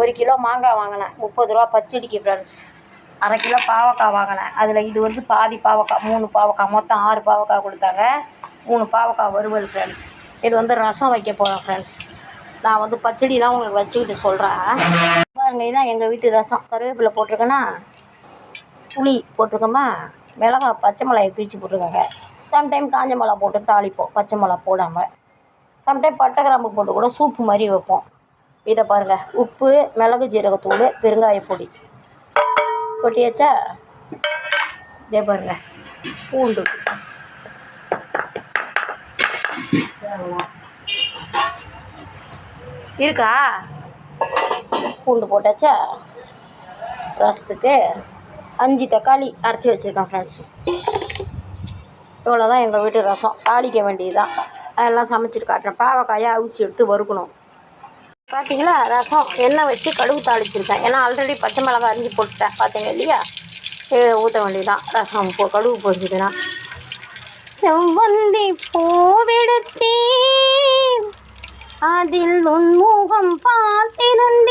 ஒரு கிலோ மாங்காய் வாங்கினேன். முப்பது ரூபா பச்சடிக்கு ஃப்ரெண்ட்ஸ் அரை கிலோ பாவக்காய் வாங்கினேன். அதில் இது வந்து பாதி பாவக்காய் மூணு பாவக்காய் மொத்தம் ஆறு பாவக்காய் கொடுத்தாங்க. மூணு பாவக்காய் வறுவல் ஃப்ரெண்ட்ஸ் இது வந்து ரசம் வைக்க போகிறேன் ஃப்ரெண்ட்ஸ் நான் வந்து பச்சடிலாம் உங்களுக்கு வச்சுக்கிட்டு சொல்கிறேன் பாருங்க இதான் எங்கள் வீட்டு ரசம். கருவேப்பிலை போட்டிருக்கேன்னா புளி போட்டிருக்கோமா? மிளகாய் பச்சை மிளகாய் பிரித்து போட்டிருக்காங்க. சம்டைம் காஞ்ச மிளகா போட்டு தாளிப்போம். பச்சை மிளகா போடாமல் சம்டைம் பட்டை கிராம்பு போட்டு கூட சூப்பு மாதிரி வைப்போம். இதை பாருங்கள் உப்பு மிளகு ஜீரகத்தூள் பெருங்காயப்பொடி கொட்டியாச்சா? இதே பாருங்க. பூண்டு. இருக்கா? பூண்டு போட்டாச்சா? ரசத்துக்கு அஞ்சு தக்காளி அரைச்சி வச்சுருக்கேன் ஃப்ரெண்ட்ஸ் இவ்வளோ தான் எங்கள் வீட்டு ரசம். தாளிக்க வேண்டியது தான் அதெல்லாம் சமைச்சிட்டு காட்டுறேன். பாவக்காயை அவிச்சு எடுத்து வறுக்கணும். பார்த்தீங்களா ரசம் எண்ணெய் வச்சு கடுகு தாளிச்சிருக்கேன். ஏன்னா ஆல்ரெடி பச்சை மிளகா அரிஞ்சு போட்டுட்டேன். பார்த்தீங்க இல்லையா? ஊற்ற வேண்டியதுதான். ரசம் போ கடுகு போச்சுதுன்னா செவ்வந்தி பூவெடுத்தேன் அதில் உன்முகம் பார்த்திருந்தேன்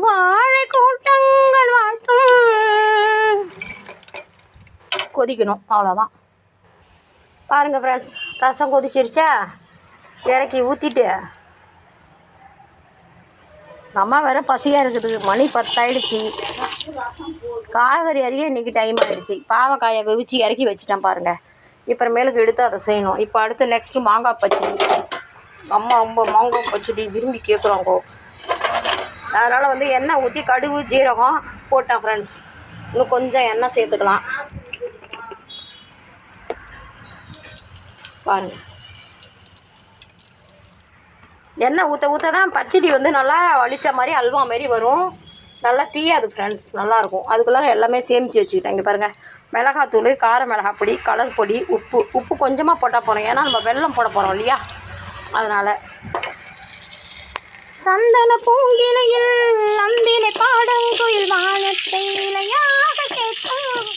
வாழை கூட்டங்கள் வாழ்த்தும். கொதிக்கணும் அவ்வளோதான் பாருங்கள் ஃப்ரெண்ட்ஸ் ரசம் கொதிச்சிருச்சா? இறக்கி ஊற்றிட்டு அம்மா வேற பசியாக இருக்குது மணி பத்தாயிடுச்சு. காய்கறி அறிய இன்றைக்கி டைம் ஆகிடுச்சு பாவக்காயை வெவிச்சு இறக்கி வச்சுட்டேன் பாருங்கள் இப்புறமேலுக்கு எடுத்து அதை செய்யணும். இப்போ அடுத்து நெக்ஸ்ட்டு மாங்காய் பச்சடி. அம்மா ரொம்ப மாங்காய் பச்சடி விரும்பி கேட்குறாங்கோ அதனால் வந்து எண்ணெய் ஊற்றி கடுகு ஜீரகம் போட்டேன் ஃப்ரெண்ட்ஸ் இன்னும் கொஞ்சம் எண்ணெய் சேர்த்துக்கலாம். பாருங்கள் எண்ணெய் ஊற்ற ஊற்ற தான் பச்சடி வந்து நல்லா வலித்த மாதிரி அல்வா மாதிரி வரும். நல்லா தீயாது ஃப்ரெண்ட்ஸ் நல்லாயிருக்கும் அதுக்குள்ளே எல்லாமே சேமித்து வச்சுக்கிட்டேன். இங்கே பாருங்கள் மிளகாத்தூள் கார மிளகா பொடி கலர் பொடி உப்பு. உப்பு கொஞ்சமாக போட்டால் போகிறோம் ஏன்னா நம்ம வெள்ளம் போட போகிறோம் இல்லையா? அதனால் சந்தன பூங்கிலையில் நந்தினை பாடங்குயில் வானத்தை இலையாக கேட்கும்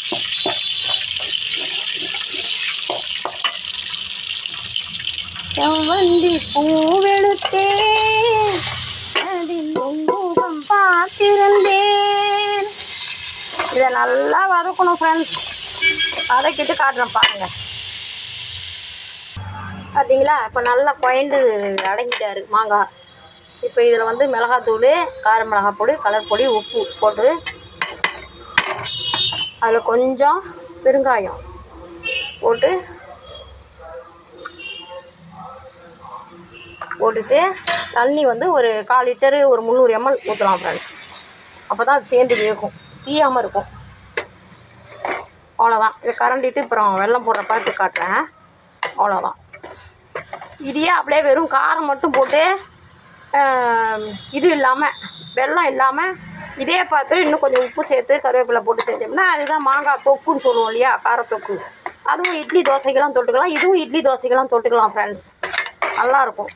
செவ்வந்தி பூவெடுத்தே அதில் உன்முகம் பார்த்திருந்தேன். இதை நல்லா வதக்கணும் ஃப்ரெண்ட்ஸ் வதக்கிட்டு காட்டுறேன் பாருங்கள் பார்த்தீங்களா இப்போ நல்லா குழண்டு அடங்கிட்டாரு மாங்காய். இப்போ இதில் வந்து மிளகாத்தூள் கார மிளகாய் பொடி கலர் பொடி உப்பு போட்டு அதில் கொஞ்சம் பெருங்காயம் போட்டு போட்டுட்டு தண்ணி வந்து ஒரு கால் லிட்டரு ஒரு முந்நூறு எம்எல் ஊற்றலாம் ஃப்ரெண்ட்ஸ் அப்போ தான் அது சேர்ந்து வேகும். தீயாமல் இருக்கும். அவ்வளோதான் இதை கரண்டிட்டு அப்புறம் வெள்ளம் போடுற பார்த்து காட்டுறேன். அவ்வளோதான் இதையே அப்படியே வெறும் காரம் மட்டும் போட்டு இது இல்லாமல் வெல்லம் இல்லாமல் இதே பார்த்து இன்னும் கொஞ்சம் உப்பு சேர்த்து கருவேப்பிலை போட்டு செஞ்சோம்னா அதுதான் மாங்காய் தொக்குன்னு சொல்லுவோம் இல்லையா காரத்தொக்கு. அதுவும் இட்லி தோசைக்கெல்லாம் தொட்டுக்கலாம் இதுவும் இட்லி தோசைக்கெல்லாம் தொட்டுக்கலாம் ஃப்ரெண்ட்ஸ் நல்லாயிருக்கும்.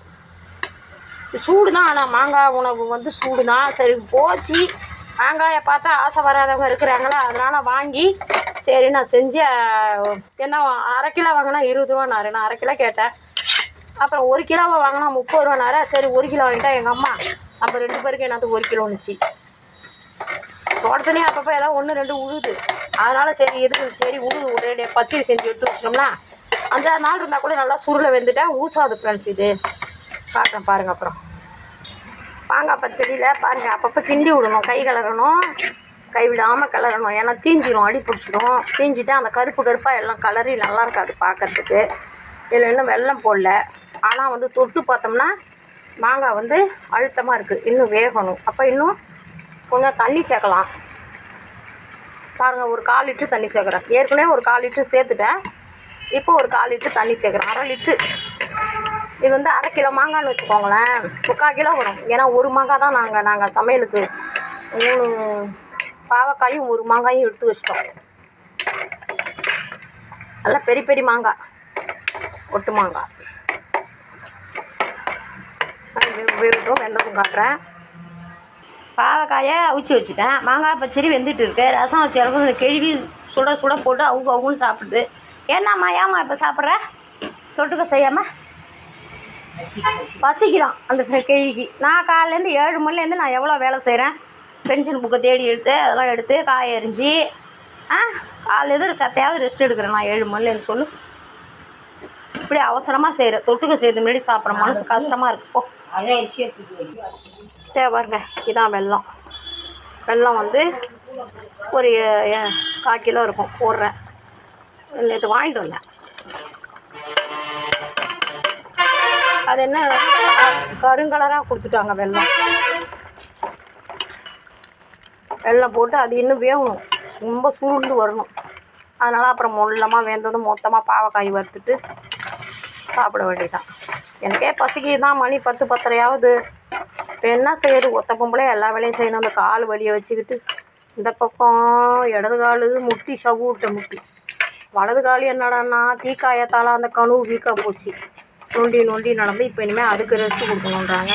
சூடு தான் ஆனால் மாங்காய் உணவு வந்து சூடு தான் சரி போச்சு. மாங்காயை பார்த்தா ஆசை வராதவங்க இருக்கிறாங்களா? அதனால் வாங்கி சரி நான் செஞ்சு என்ன அரை கிலோ வாங்கினா இருபது ரூபா நான் அரை கிலோ கேட்டேன். அப்புறம் ஒரு கிலோவை வாங்கினா முப்பது ரூபானாரா சரி ஒரு கிலோ வாங்கிட்டா எங்கள் அம்மா. நம்ம ரெண்டு பேருக்கு என்னது ஒரு கிலோன்னுச்சு தோட்டத்துலேயும் அப்பப்போ ஏதாவது ஒன்று ரெண்டு உழுது. அதனால் சரி எதுக்கு? சரி உழுது. ஒரே பச்சரி செஞ்சு எடுத்து வச்சிட்டோம்னா அஞ்சாறு நாள் இருந்தால் கூட நல்லா சுருளை வெந்துட்டேன் ஊசாது ஃப்ரெண்ட்ஸ் இது. காட்டுறேன் பாருங்கள் அப்புறம். மாங்காய் பச்சடியில் பாருங்கள் அப்பப்போ கிண்டி விடணும். கை கலரணும். கை விடாமல் கிளறணும் ஏன்னா தீஞ்சிடும் அடி பிடிச்சிடும் தீஞ்சிட்டு அந்த கருப்பு கருப்பாக எல்லாம் கலரி நல்லா இருக்காது பார்க்கறதுக்கு இதில் இன்னும் வெள்ளம் போடல. ஆனால் வந்து தொட்டு பார்த்தோம்னா மாங்காய் வந்து அழுத்தமாக இருக்குது இன்னும் வேகணும். அப்போ இன்னும் கொஞ்சம் தண்ணி சேர்க்கலாம். பாருங்கள் ஒரு கால் லிட்ரு தண்ணி சேர்க்குறேன். ஏற்கனவே ஒரு கால் லிட்ரு சேர்த்துட்டேன். இப்போ ஒரு கால் லிட்ரு தண்ணி சேர்க்குறேன். அரை லிட்ரு இது வந்து அரை கிலோ மாங்காய்னு வச்சுக்கோங்களேன். முக்கால் கிலோ வரும். ஏன்னா ஒரு மாங்காய் தான் நாங்கள் நாங்கள் சமையலுக்கு மூணு பாவக்காயும் ஒரு மாங்காயும் எடுத்து வச்சிட்டோம். நல்லா பெரிய பெரிய மாங்காய். ஒட்டு மாங்காய். உபயோகிட்டோம் வெந்ததும் காட்டுறேன். பாவக்காயை அவிச்சு வச்சுட்டேன். மாங்காய் பச்சடி வெந்துட்டு இருக்கு. ரசம் வச்சு இறக்கும் இந்த கிழவி சுட சுட போட்டு அவங்க அவங்களும் சாப்பிடுது. என்னம்மா ஏம்மா இப்போ சாப்பிட்ற? தொட்டுக்க செய்யாமல் பசிக்கலாம் அந்த கேள்விக்கு நான் காலையிலேருந்து ஏழு மணிலேருந்து நான் எவ்வளோ வேலை செய்கிறேன்? பென்ஷன் புக்கை தேடி எடுத்து அதெல்லாம் எடுத்து காய எரிஞ்சு ஆ காலையில் சத்தையாவது ரெஸ்ட் எடுக்கிறேன். நான் ஏழு மணிலேருந்து சொல்லு. இப்படி அவசரமாக செய்கிறேன் தொட்டுக்க செய்யறது முன்னாடி சாப்பிட்ற மனசு கஷ்டமாக இருக்கு. போ. தேவை பாருங்க. இதான் வெல்லம். வெல்லம் வந்து ஒரு கால் கிலோ இருக்கும். போடுறேன். நேற்று வாங்கிட்டு வந்தேன். அது என்ன கருங்கலராக கொடுத்துட்டாங்க வெல்லம். வெல்லம் போட்டு அது இன்னும் வேகணும். ரொம்ப சுருண்டு வரணும். அதனால் அப்புறம் மொல்லமாக வெந்ததும் மொத்தமாக பாவக்காய் வறுத்துட்டு சாப்பிட வேண்டியதான் எனக்கே பசிக்கு தான் மணி பத்து பத்தரையாவது. இப்போ என்ன செய்யறது? ஒத்த பொம்பளை எல்லா வேலையும் செய்யணும். அந்த கால் வலியை வச்சுக்கிட்டு இந்த பக்கம் இடது கால் முட்டி சவுட்ட முட்டி. வலது கால் என்னடான்னா தீக்காயத்தால் அந்த கணு வீக்காக போச்சு. நொண்டி நொண்டி நடந்து இப்போ இனிமேல் அதுக்கு ரெஸ்ட் கொடுக்கணுன்றாங்க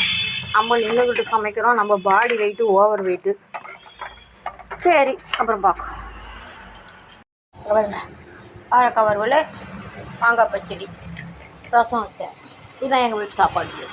நம்ம நின்றுக்கிட்டு சமைக்கிறோம். நம்ம பாடி வெயிட்டு ஓவர் வெயிட்டு சரி அப்புறம் பார்க்கலாம். வாழைக்காய் வறுவல் மாங்காய் பச்சடி. ரசம் வச்சேன். இதுதான் எங்கள் வீட்டு சாப்பாடு.